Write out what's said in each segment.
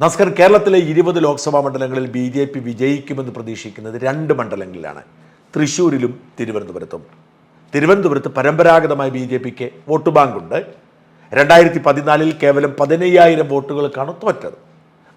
നമസ്കാരം കേരളത്തിലെ ഇരുപത് ലോക്സഭാ മണ്ഡലങ്ങളിൽ ബി ജെ പി വിജയിക്കുമെന്ന് പ്രതീക്ഷിക്കുന്നത് രണ്ട് മണ്ഡലങ്ങളിലാണ്. തൃശ്ശൂരിലും തിരുവനന്തപുരത്തും. തിരുവനന്തപുരത്ത് പരമ്പരാഗതമായി ബി ജെ പിക്ക് വോട്ട് ബാങ്കുണ്ട്. രണ്ടായിരത്തി പതിനാലിൽ കേവലം പതിനയ്യായിരം വോട്ടുകൾക്കാണ് തോറ്റത്.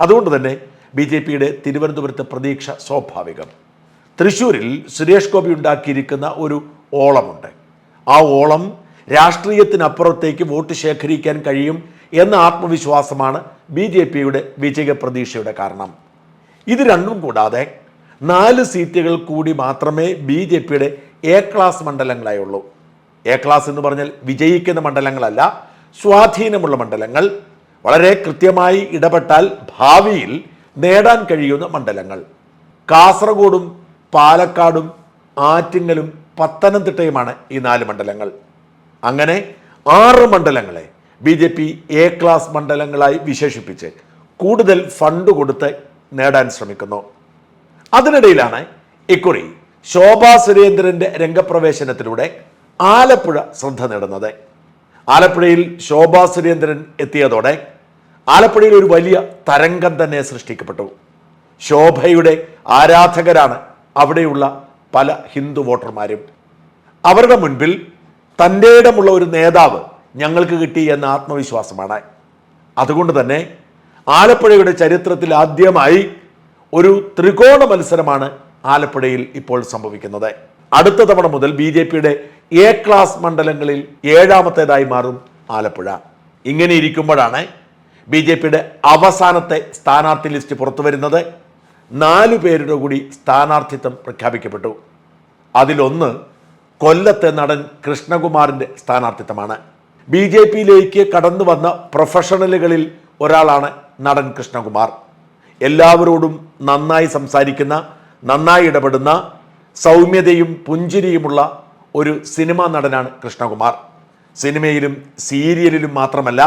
അതുകൊണ്ട് തന്നെ ബി ജെ പിയുടെ തിരുവനന്തപുരത്തെ പ്രതീക്ഷ സ്വാഭാവികം. തൃശ്ശൂരിൽ സുരേഷ് ഗോപി ഉണ്ടാക്കിയിരിക്കുന്ന ഒരു ഓളമുണ്ട്. ആ ഓളം രാഷ്ട്രീയത്തിനപ്പുറത്തേക്ക് വോട്ട് ശേഖരിക്കാൻ കഴിയും എന്ന ആത്മവിശ്വാസമാണ് ബി ജെ പിയുടെ വിജയ പ്രതീക്ഷയുടെ കാരണം. ഇത് രണ്ടും കൂടാതെ നാല് സീറ്റുകൾ കൂടി മാത്രമേ ബി ജെ പിയുടെ എ ക്ലാസ് മണ്ഡലങ്ങളായുള്ളൂ. എ ക്ലാസ് എന്ന് പറഞ്ഞാൽ വിജയിക്കുന്ന മണ്ഡലങ്ങളല്ല സ്വാധീനമുള്ള മണ്ഡലങ്ങൾ. വളരെ കൃത്യമായി ഇടപെട്ടാൽ ഭാവിയിൽ നേടാൻ കഴിയുന്ന മണ്ഡലങ്ങൾ. കാസർഗോഡും പാലക്കാടും ആറ്റിങ്ങലും പത്തനംതിട്ടയുമാണ് ഈ നാല് മണ്ഡലങ്ങൾ. അങ്ങനെ ആറ് മണ്ഡലങ്ങളെ B J P A class മണ്ഡലങ്ങളായി വിശേഷിപ്പിച്ച് കൂടുതൽ ഫണ്ട് കൊടുത്ത് നേടാൻ ശ്രമിക്കുന്നു. അതിനിടയിലാണ് ഇക്കുറി ശോഭാ സുരേന്ദ്രന്റെ രംഗപ്രവേശനത്തിലൂടെ ആലപ്പുഴ ശ്രദ്ധ നേടുന്നത്. ആലപ്പുഴയിൽ ശോഭാ സുരേന്ദ്രൻ എത്തിയതോടെ ആലപ്പുഴയിൽ ഒരു വലിയ തരംഗം തന്നെ സൃഷ്ടിക്കപ്പെട്ടു. ശോഭയുടെ ആരാധകരാണ് അവിടെയുള്ള പല ഹിന്ദു വോട്ടർമാരും. അവരുടെ മുൻപിൽ തന്റെ ഇടമുള്ള ഒരു നേതാവ് ഞങ്ങൾക്ക് കിട്ടി എന്ന ആത്മവിശ്വാസമാണ്. അതുകൊണ്ട് തന്നെ ആലപ്പുഴയുടെ ചരിത്രത്തിൽ ആദ്യമായി ഒരു ത്രികോണ മത്സരമാണ് ആലപ്പുഴയിൽ ഇപ്പോൾ സംഭവിക്കുന്നത്. അടുത്ത തവണ മുതൽ ബി ജെ പിയുടെ എ ക്ലാസ് മണ്ഡലങ്ങളിൽ ഏഴാമത്തേതായി മാറും ആലപ്പുഴ. ഇങ്ങനെ ഇരിക്കുമ്പോഴാണ് ബി ജെ പിയുടെ അവസാനത്തെ സ്ഥാനാർത്ഥി ലിസ്റ്റ് പുറത്തു വരുന്നത്. നാലു പേരുടെ കൂടി സ്ഥാനാർത്ഥിത്വം പ്രഖ്യാപിക്കപ്പെട്ടു. അതിലൊന്ന് കൊല്ലത്തെ നടൻ കൃഷ്ണകുമാറിന്റെ സ്ഥാനാർത്ഥിത്വമാണ്. ബി ജെ പിയിലേക്ക് കടന്നു വന്ന പ്രൊഫഷണലുകളിൽ ഒരാളാണ് നടൻ കൃഷ്ണകുമാർ. എല്ലാവരോടും നന്നായി സംസാരിക്കുന്ന നന്നായി ഇടപെടുന്ന സൗമ്യതയും പുഞ്ചിരിയുമുള്ള ഒരു സിനിമാ നടനാണ് കൃഷ്ണകുമാർ. സിനിമയിലും സീരിയലിലും മാത്രമല്ല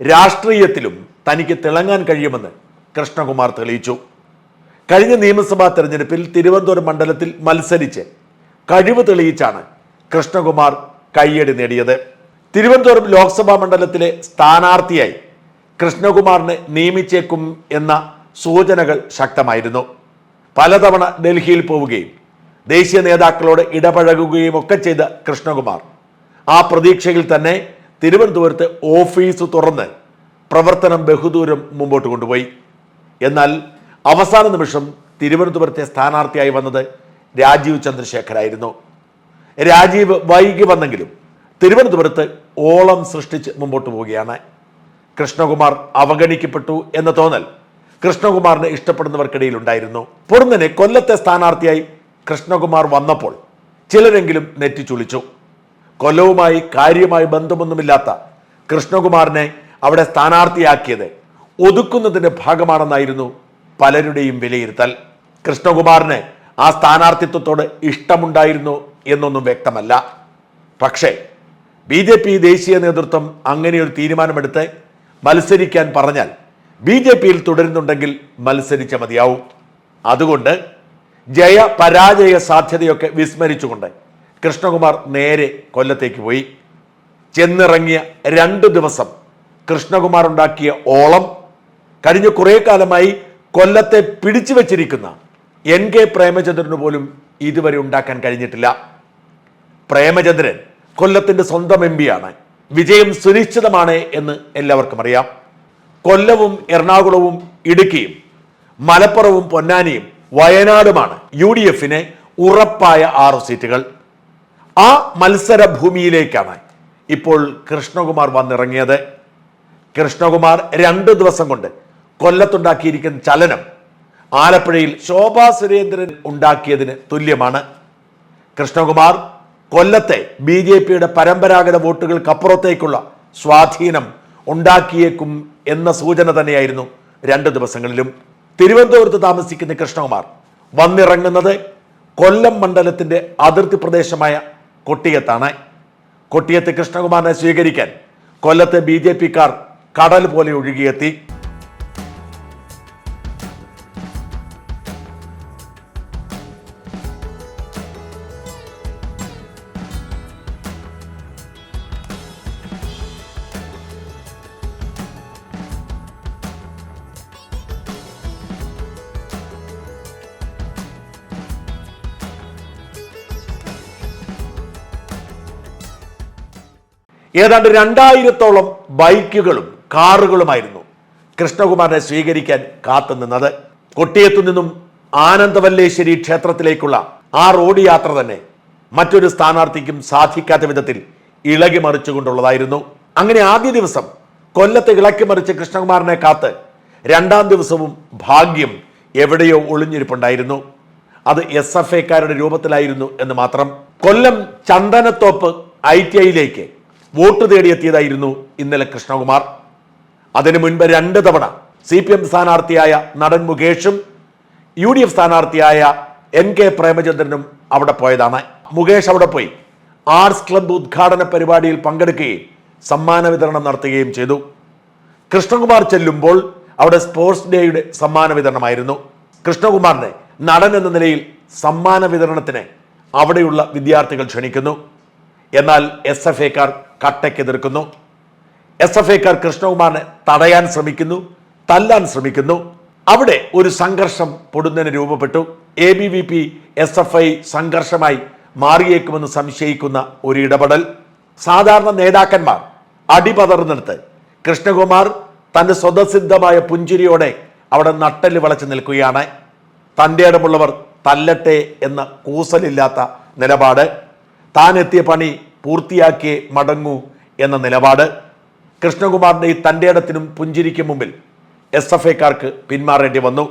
രാഷ്ട്രീയത്തിലും തനിക്ക് തിളങ്ങാൻ കഴിയുമെന്ന് കൃഷ്ണകുമാർ തെളിയിച്ചു. കഴിഞ്ഞ നിയമസഭാ തെരഞ്ഞെടുപ്പിൽ തിരുവനന്തപുരം മണ്ഡലത്തിൽ മത്സരിച്ച് കഴിവ് തെളിയിച്ചാണ് കൃഷ്ണകുമാർ കയ്യടി നേടിയത്. തിരുവനന്തപുരം ലോക്സഭാ മണ്ഡലത്തിലെ സ്ഥാനാർത്ഥിയായി കൃഷ്ണകുമാറിനെ നിയമിച്ചേക്കും എന്ന സൂചനകൾ ശക്തമായിരുന്നു. പലതവണ ഡൽഹിയിൽ പോവുകയും ദേശീയ നേതാക്കളോട് ഇടപഴകുകയും ഒക്കെ ചെയ്ത കൃഷ്ണകുമാർ ആ പ്രതീക്ഷയിൽ തന്നെ തിരുവനന്തപുരത്ത് ഓഫീസ് തുറന്ന് പ്രവർത്തനം ബഹുദൂരം മുമ്പോട്ട് കൊണ്ടുപോയി. എന്നാൽ അവസാന നിമിഷം തിരുവനന്തപുരത്തെ സ്ഥാനാർത്ഥിയായി വന്നത് രാജീവ് ചന്ദ്രശേഖരായിരുന്നു. രാജീവ് വൈകി വന്നെങ്കിലും തിരുവനന്തപുരത്ത് ഓളം സൃഷ്ടിച്ച് മുമ്പോട്ട് പോവുകയാണ്. കൃഷ്ണകുമാർ അവഗണിക്കപ്പെട്ടു എന്ന തോന്നൽ കൃഷ്ണകുമാറിനെ ഇഷ്ടപ്പെടുന്നവർക്കിടയിൽ ഉണ്ടായിരുന്നു പൊടുന്നനെ കൊല്ലത്തെ സ്ഥാനാർത്ഥിയായി കൃഷ്ണകുമാർ വന്നപ്പോൾ ചിലരെങ്കിലും നെറ്റിച്ചുളിച്ചു. കൊല്ലവുമായി കാര്യമായി ബന്ധമൊന്നുമില്ലാത്ത കൃഷ്ണകുമാറിനെ അവിടെ സ്ഥാനാർത്ഥിയാക്കിയത് ഒതുക്കുന്നതിന്റെ ഭാഗമാണെന്നായിരുന്നു പലരുടെയും വിലയിരുത്തൽ. കൃഷ്ണകുമാറിന് ആ സ്ഥാനാർത്ഥിത്വത്തോട് ഇഷ്ടമുണ്ടായിരുന്നു എന്നൊന്നും വ്യക്തമല്ല. പക്ഷേ ബി ജെ പി ദേശീയ നേതൃത്വം അങ്ങനെയൊരു തീരുമാനമെടുത്ത് മത്സരിക്കാൻ പറഞ്ഞാൽ ബി ജെ പിയിൽ തുടരുന്നുണ്ടെങ്കിൽ മത്സരിച്ച മതിയാവും. അതുകൊണ്ട് ജയ പരാജയ സാധ്യതയൊക്കെ വിസ്മരിച്ചുകൊണ്ട് കൃഷ്ണകുമാർ നേരെ കൊല്ലത്തേക്ക് പോയി. ചെന്നിറങ്ങിയ രണ്ട് ദിവസം കൃഷ്ണകുമാർ ഉണ്ടാക്കിയ ഓളം കഴിഞ്ഞ കുറേ കാലമായി കൊല്ലത്തെ പിടിച്ചു വച്ചിരിക്കുന്ന എൻ കെ പ്രേമചന്ദ്രന് പോലും ഇതുവരെ ഉണ്ടാക്കാൻ കഴിഞ്ഞിട്ടില്ല. പ്രേമചന്ദ്രൻ കൊല്ലത്തിന്റെ സ്വന്തം എം പിയാണ് വിജയം സുനിശ്ചിതമാണ് എന്ന് എല്ലാവർക്കും അറിയാം. കൊല്ലവും എറണാകുളവും ഇടുക്കിയും മലപ്പുറവും പൊന്നാനിയും വയനാടുമാണ് യു ഡി എഫിന് ഉറപ്പായ ആറ് സീറ്റുകൾ. ആ മത്സരഭൂമിയിലേക്കാണ് ഇപ്പോൾ കൃഷ്ണകുമാർ വന്നിറങ്ങിയത്. കൃഷ്ണകുമാർ രണ്ട് ദിവസം കൊണ്ട് കൊല്ലത്തുണ്ടാക്കിയിരിക്കുന്ന ചലനം ആലപ്പുഴയിൽ ശോഭാ സുരേന്ദ്രൻ ഉണ്ടാക്കിയതിന് തുല്യമാണ്. കൃഷ്ണകുമാർ കൊല്ലത്തെ ബി ജെ പിയുടെ പരമ്പരാഗത വോട്ടുകൾക്കപ്പുറത്തേക്കുള്ള സ്വാധീനം ഉണ്ടാക്കിയേക്കും എന്ന സൂചന തന്നെയായിരുന്നു രണ്ട് ദിവസങ്ങളിലും. തിരുവനന്തപുരത്ത് താമസിക്കുന്ന കൃഷ്ണകുമാർ വന്നിറങ്ങുന്നത് കൊല്ലം മണ്ഡലത്തിന്റെ അതിർത്തി പ്രദേശമായ കൊട്ടിയത്താണ്. കൊട്ടിയത്ത് കൃഷ്ണകുമാറിനെ സ്വീകരിക്കാൻ കൊല്ലത്തെ ബി ജെ പിക്കാർ കടൽ പോലെ ഒഴുകിയെത്തി. ഏതാണ്ട് രണ്ടായിരത്തോളം ബൈക്കുകളും കാറുകളുമായിരുന്നു കൃഷ്ണകുമാറിനെ സ്വീകരിക്കാൻ കാത്തുനിന്നത് കൊട്ടിയത്തു നിന്നും ആനന്ദവല്ലേശ്വരി ക്ഷേത്രത്തിലേക്കുള്ള ആ റോഡ് യാത്ര തന്നെ മറ്റൊരു സ്ഥാനാർത്ഥിക്കും സാധിക്കാത്ത വിധത്തിൽ ഇളകി മറിച്ചുകൊണ്ടുള്ളതായിരുന്നു. അങ്ങനെ ആദ്യ ദിവസം കൊല്ലത്ത് ഇളക്കി മറിച്ച് കൃഷ്ണകുമാറിനെ കാത്ത് രണ്ടാം ദിവസവും ഭാഗ്യം എവിടെയോ ഒളിഞ്ഞിരിപ്പുണ്ടായിരുന്നു. അത് എസ് എഫ് ഐക്കാരുടെ രൂപത്തിലായിരുന്നു എന്ന് മാത്രം. കൊല്ലം ചന്ദനത്തോപ്പ് ഐ ടി ഐയിലേക്ക് വോട്ട് തേടിയെത്തിയതായിരുന്നു ഇന്നലെ കൃഷ്ണകുമാർ. അതിനു മുൻപ് രണ്ട് തവണ സി പി എം സ്ഥാനാർത്ഥിയായ നടൻ മുകേഷും യു ഡി എഫ് സ്ഥാനാർത്ഥിയായ എൻ കെ പ്രേമചന്ദ്രനും അവിടെ പോയതാണ്. മുകേഷ് അവിടെ പോയി. ആർട്സ് ക്ലബ്ബ് ഉദ്ഘാടന പരിപാടിയിൽ പങ്കെടുക്കുകയും സമ്മാന വിതരണം നടത്തുകയും ചെയ്തു. കൃഷ്ണകുമാർ ചെല്ലുമ്പോൾ അവിടെ സ്പോർട്സ് ഡേയുടെ സമ്മാന വിതരണമായിരുന്നു. കൃഷ്ണകുമാറിനെ നടൻ എന്ന നിലയിൽ സമ്മാന വിതരണത്തിന് അവിടെയുള്ള വിദ്യാർത്ഥികൾ ക്ഷണിക്കുന്നു. എന്നാൽ എസ് എഫ് ഐക്കാർ കട്ടയ്ക്കെതിർക്കുന്നു. എസ് എഫ് ഐക്കാർ കൃഷ്ണകുമാറിനെ തടയാൻ ശ്രമിക്കുന്നു തല്ലാൻ ശ്രമിക്കുന്നു. അവിടെ ഒരു സംഘർഷം പൊടുന്നതിന് രൂപപ്പെട്ടു. A B V P S F I സംഘർഷമായി മാറിയേക്കുമെന്ന് സംശയിക്കുന്ന ഒരു ഇടപെടൽ സാധാരണ നേതാക്കന്മാർ അടിപതർന്നെടുത്ത് കൃഷ്ണകുമാർ തന്റെ സ്വതസിദ്ധമായ പുഞ്ചിരിയോടെ അവിടെ നട്ടൽ വളച്ചു നിൽക്കുകയാണ്. തന്റെ ഇടമുള്ളവർ തല്ലട്ടെ എന്ന കൂസലില്ലാത്ത നിലപാട്. താൻ എത്തിയ പണി പൂർത്തിയാക്കിയേ മടങ്ങൂ എന്ന നിലപാട് കൃഷ്ണകുമാറിന്റെ ഈ തന്റെ ഇടത്തിനും പുഞ്ചിരിക്കും മുമ്പിൽ എസ് എഫ് ഐക്കാർക്ക് പിന്മാറേണ്ടി വന്നു.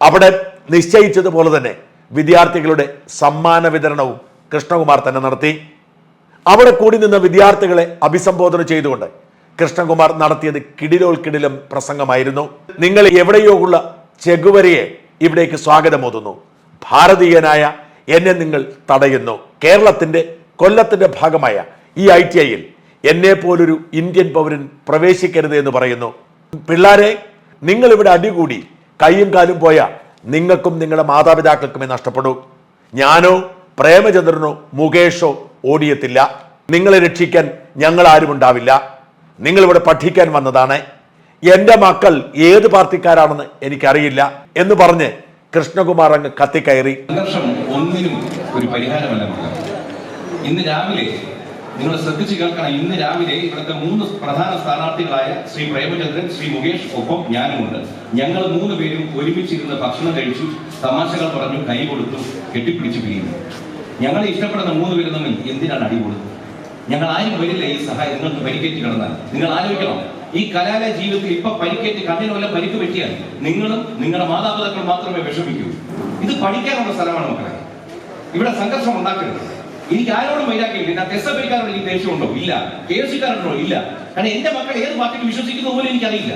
അവിടെ നിശ്ചയിച്ചതുപോലെ തന്നെ വിദ്യാർത്ഥികളുടെ സമ്മാന വിതരണവും കൃഷ്ണകുമാർ തന്നെ നടത്തി. അവിടെ കൂടി നിന്ന വിദ്യാർത്ഥികളെ അഭിസംബോധന ചെയ്തുകൊണ്ട് കൃഷ്ണകുമാർ നടത്തിയത് കിടിലോൾ കിടിലം പ്രസംഗമായിരുന്നു. നിങ്ങൾ എവിടെയോ ഉള്ള ചെകുവരയെ ഇവിടേക്ക് സ്വാഗതമോതുന്നു. ഭാരതീയനായ എന്നെ നിങ്ങൾ തടയുന്നു. കേരളത്തിന്റെ കൊല്ലത്തിന്റെ ഭാഗമായ ഈ ഐ ടി ഐയിൽ എന്നെ പോലൊരു ഇന്ത്യൻ പൗരൻ പ്രവേശിക്കരുത് എന്ന് പറയുന്നു. പിള്ളാരെ നിങ്ങൾ ഇവിടെ അടികൂടി കൈയും കാലും പോയ നിങ്ങൾക്കും നിങ്ങളുടെ മാതാപിതാക്കൾക്കുമേ നഷ്ടപ്പെടൂ. ഞാനോ പ്രേമചന്ദ്രനോ മുകേഷോ ഓടിയെത്തില്ല. നിങ്ങളെ രക്ഷിക്കാൻ ഞങ്ങൾ ആരും ഉണ്ടാവില്ല. നിങ്ങളിവിടെ പഠിക്കാൻ വന്നതാണ്. എന്റെ മക്കൾ ഏത് പാർട്ടിക്കാരാണെന്ന് എനിക്കറിയില്ല എന്ന് പറഞ്ഞ് കൃഷ്ണകുമാർ അങ്ങ് കത്തിക്കയറി. ഒന്നിനും ഒരു പരിഹാരമല്ല. ഇന്ന് രാവിലെ നിങ്ങൾ ശ്രദ്ധിച്ചു കേൾക്കണം. ഇന്ന് രാവിലെ ഇവിടുത്തെ മൂന്ന് പ്രധാന സ്ഥാനാർത്ഥികളായ ശ്രീ പ്രേമചന്ദ്രൻ ശ്രീ മുകേഷ് ഒപ്പം ഞാനുമുണ്ട്. ഞങ്ങൾ മൂന്ന് പേരും ഒരുമിച്ചിരുന്ന് ഭക്ഷണം കഴിച്ചു തമാശകൾ പറഞ്ഞു കൈ കൊടുത്തു കെട്ടിപ്പിടിച്ചു പിരിയുന്നു. ഞങ്ങളെ ഇഷ്ടപ്പെടുന്ന മൂന്ന് പേരും തമ്മിൽ എന്തിനാണ് കൊടുത്തത് ഞങ്ങൾ ആരും വരില്ല ഈ സഹായം. നിങ്ങൾക്ക് പരിക്കേറ്റ് കിടന്നാൽ. നിങ്ങൾ ആലോചിക്കണം. ഈ കലാലയ ജീവിതത്തിൽ ഇപ്പൊ പരിക്കേറ്റ് കണ്ണിന് വല്ല പരിക്ക് പറ്റിയാൽ നിങ്ങളും നിങ്ങളുടെ മാതാപിതാക്കൾ മാത്രമേ വിഷമിക്കൂ. ഇത് പഠിക്കാനുള്ള സ്ഥലമാണ് മക്കളെ. ഇവിടെ സംഘർഷം ഉണ്ടാക്കരുത്. എനിക്ക് ആരോടും വൈരാഗ്യമില്ല. എഫ് ഐക്കാരോട് എനിക്ക് ദേഷ്യമുണ്ടോ? ഇല്ല. കെ ഇല്ല. കാരണം എന്റെ മക്കൾ ഏത് പാർട്ടിക്ക് വിശ്വസിക്കുന്ന പോലും എനിക്കറിയില്ല.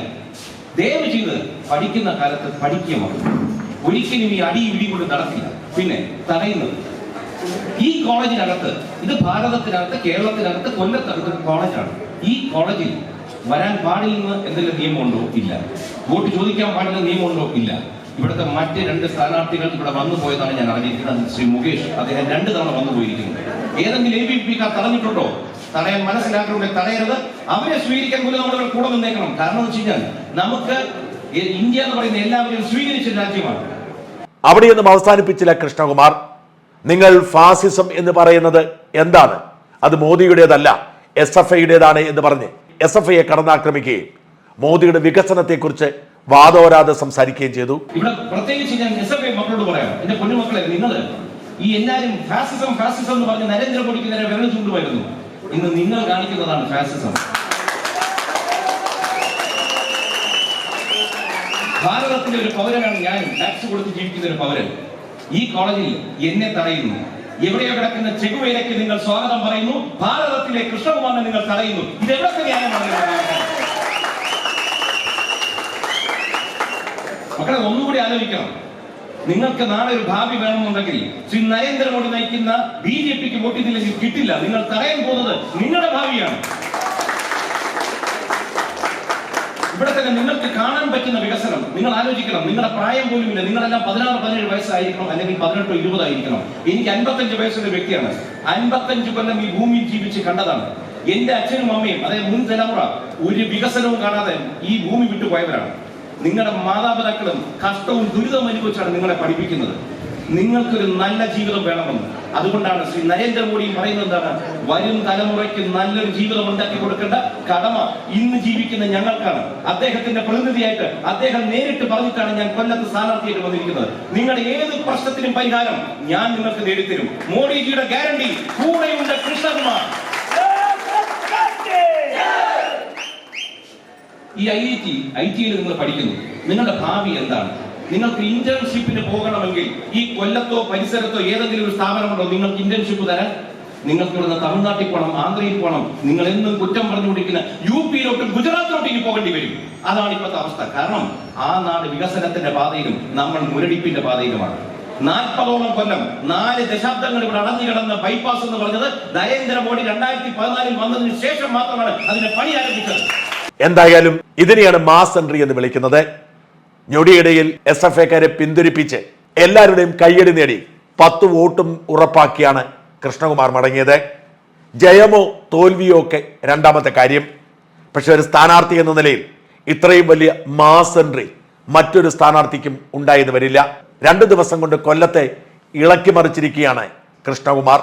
ദയവ് ചെയ്ത് പഠിക്കുന്ന കാലത്ത് പഠിക്കുക മക്കൾ ഒരിക്കലും ഈ അടി ഇടി കൊണ്ട് നടക്കില്ല. പിന്നെ തടയുന്നത് ഈ കോളേജിനകത്ത് ഇത് ഭാരതത്തിനകത്ത് കേരളത്തിനകത്ത് കൊല്ലത്തകത്ത് കോളേജാണ്. ഈ കോളേജിൽ വരാൻ പാടില്ലെന്ന് എന്തെങ്കിലും നിയമമുണ്ടോ? ഇല്ല. വോട്ട് ചോദിക്കാൻ പാടില്ല നിയമമുണ്ടോ? ഇല്ല. ഇവിടുത്തെ മറ്റ് രണ്ട് സ്ഥാനാർത്ഥികൾ ഇവിടെ വന്നു പോയതാണ് ഞാൻ അറിഞ്ഞിരിക്കുന്നത്. ശ്രീ മുകേഷ് അദ്ദേഹം രണ്ട് തവണ വന്നു പോയിരിക്കുന്നു. ഏതെങ്കിലും എ ബി പി കാർ തടഞ്ഞിട്ടുണ്ടോ? തടയാൻ മനസ്സിലാക്കുന്നുണ്ട് തടയരുത്. അവരെ സ്വീകരിക്കാൻ പോലും നമ്മൾ കൂടെ നിന്നേക്കണം. കാരണം എന്ന് വെച്ച് കഴിഞ്ഞാൽ നമുക്ക് ഇന്ത്യ എന്ന് പറയുന്ന എല്ലാവരും സ്വീകരിച്ച രാജ്യമാണ്. അവിടെയൊന്നും അവസാനിപ്പിച്ചില്ല കൃഷ്ണകുമാർ. നിങ്ങൾ ഫാസിസം എന്ന് പറയുന്നത് എന്താണ്? അത് മോദിയുടേതല്ല എസ് എഫ് ഐയുടേതാണ് എന്ന് പറഞ്ഞ് എസ് എഫ് ഐയെ കടന്നാക്രമിക്കുകയും മോദിയുടെ വികസനത്തെക്കുറിച്ച് വാദോരാതെ സംസാരിക്കുകയും ചെയ്തു. ഇവിടെ പ്രത്യേകിച്ച് ഞാൻ എസ് എഫ് ഐ മക്കളോട് പറയാം. എന്റെ പൊന്നുമക്കളെ നിങ്ങൾ ഈ എല്ലാരും ഫാസിസം ഫാസിസം എന്ന് പറഞ്ഞ് നരേന്ദ്രമോദിക്ക് നേരെ വിരൽ ചൂണ്ടുമായിരുന്നു ഇന്ന് നിങ്ങൾ കാണിക്കുന്നതാണ് ഫാസിസം ഭാരതത്തിലെ ഒരു പൗരനാണ് ഞാൻ ടാക്സ് കൊടുത്ത് ജീവിക്കുന്ന ഒരു പൗരൻ. ഈ കോളേജിൽ എന്നെ തടയുന്നു. എവിടെയോ കിടക്കുന്ന ചെകുവേലയ്ക്ക് നിങ്ങൾ സ്വാഗതം പറയുന്നു. ഭാരതത്തിലെ കൃഷ്ണകുമാറിനെ നിങ്ങൾ തടയുന്നു. ഇതെവിടെ ന്യായമാണ് നിങ്ങൾ കാണിക്കുന്നത്? മക്കളെ ഒന്നുകൂടി ആലോചിക്കണം. നിങ്ങൾക്ക് നാളെ ഒരു ഭാവി വേണമെന്നുണ്ടെങ്കിൽ ശ്രീ നരേന്ദ്രമോദി നയിക്കുന്ന ബി ജെ പിക്ക് വോട്ട് ചെയ്തില്ലെങ്കിൽ കിട്ടില്ല. നിങ്ങൾ തടയാൻ പോകുന്നത് നിങ്ങളുടെ ഭാവിയാണ്. ഇവിടെ തന്നെ നിങ്ങൾക്ക് കാണാൻ പറ്റുന്ന വികസനം. നിങ്ങൾ ആലോചിക്കണം. നിങ്ങളുടെ പ്രായം പോലും ഇല്ല. നിങ്ങളെല്ലാം പതിനാറ് പതിനേഴ് വയസ്സായിരിക്കണം. അല്ലെങ്കിൽ പതിനെട്ടോ ഇരുപതായിരിക്കണം. എനിക്ക് അൻപത്തഞ്ച് വയസ്സുള്ള വ്യക്തിയാണ്. അൻപത്തഞ്ച് കൊല്ലം ഈ ഭൂമിയിൽ ജീവിച്ച് കണ്ടതാണ്. എന്റെ അച്ഛനും അമ്മയും അതായത് മുൻ തലമുറ ഒരു വികസനവും കാണാതെ ഈ ഭൂമി വിട്ടു പോയവരാണ് നിങ്ങളുടെ മാതാപിതാക്കളും കഷ്ടവും ദുരിതവും അനുഭവിച്ചാണ് നിങ്ങളെ പഠിപ്പിക്കുന്നത്. നിങ്ങൾക്കൊരു നല്ല ജീവിതം വേണമെന്ന്. അതുകൊണ്ടാണ് ശ്രീ നരേന്ദ്രമോദി പറയുന്നത് എന്താണ്? വരും തലമുറയ്ക്ക് നല്ലൊരു ജീവിതം ഉണ്ടാക്കി കൊടുക്കേണ്ട കടമ ഇന്ന് ജീവിക്കുന്ന ഞങ്ങൾക്കാണ്. അദ്ദേഹത്തിന്റെ പ്രതിനിധിയായിട്ട് അദ്ദേഹം നേരിട്ട് പറഞ്ഞിട്ടാണ് ഞാൻ കൊല്ലത്ത് സ്ഥാനാർത്ഥിയായിട്ട് വന്നിരിക്കുന്നത്. നിങ്ങളുടെ ഏത് പ്രശ്നത്തിനും പരിഹാരം ഞാൻ നിങ്ങൾക്ക് നേടിത്തരും. മോഡിജിയുടെ ഗ്യാരണ്ടി കൂടെയുണ്ട് കൃഷ്ണകുമാർ. ഈ ഐ ഐ ടി ഐ ടിയിൽ നിങ്ങൾ പഠിക്കുന്നു. നിങ്ങളുടെ ഭാവി എന്താണ്? നിങ്ങൾക്ക് ഇന്റേൺഷിപ്പിന് പോകണമെങ്കിൽ ഈ കൊല്ലത്തോ പരിസരത്തോ ഏതെങ്കിലും ഒരു സ്ഥാപനമുണ്ടോ നിങ്ങൾക്ക് ഇന്റേൺഷിപ്പ് തരാൻ? നിങ്ങൾക്ക് ഇവിടുന്ന് തമിഴ്നാട്ടിൽ പോകണം ആന്ധ്രയിൽ പോകണം. നിങ്ങൾ എന്നും കുറ്റം പറഞ്ഞുകൊണ്ടിരിക്കുന്ന യു പിയിലോട്ടും ഗുജറാത്തിലോട്ടും ഇനി പോകേണ്ടി വരും. അതാണ് ഇപ്പോഴത്തെ അവസ്ഥ. കാരണം ആ നാട് വികസനത്തിന്റെ പാതയിലും നമ്മൾ മുരടിപ്പിന്റെ പാതയിലുമാണ്. നാൽപ്പതോളം കൊല്ലം നാല് ദശാബ്ദങ്ങൾ ഇവിടെ അടഞ്ഞു കിടന്ന ബൈപ്പാസ് എന്ന് പറഞ്ഞത് നരേന്ദ്രമോദി രണ്ടായിരത്തി പതിനാലിൽ വന്നതിന് ശേഷം മാത്രമാണ് അതിന്റെ പണി ആരംഭിച്ചത്. എന്തായാലും ഇതിനെയാണ് മാസ് എൻട്രി എന്ന് വിളിക്കുന്നത്. ഞൊടിയിടയിൽ എസ് എഫ് എക്കാരെ പിന്തുരിപ്പിച്ച് എല്ലാവരുടെയും കയ്യടി നേടി പത്ത് വോട്ടും ഉറപ്പാക്കിയാണ് കൃഷ്ണകുമാർ മടങ്ങിയത്. ജയമോ തോൽവിയോ ഒക്കെ രണ്ടാമത്തെ കാര്യം. പക്ഷെ ഒരു സ്ഥാനാർത്ഥി എന്ന നിലയിൽ ഇത്രയും വലിയ മാസ് എൻട്രി മറ്റൊരു സ്ഥാനാർത്ഥിക്കും ഉണ്ടായെന്ന് വരില്ല. രണ്ട് ദിവസം കൊണ്ട് കൊല്ലത്തെ ഇളക്കി മറിച്ചിരിക്കുകയാണ് കൃഷ്ണകുമാർ.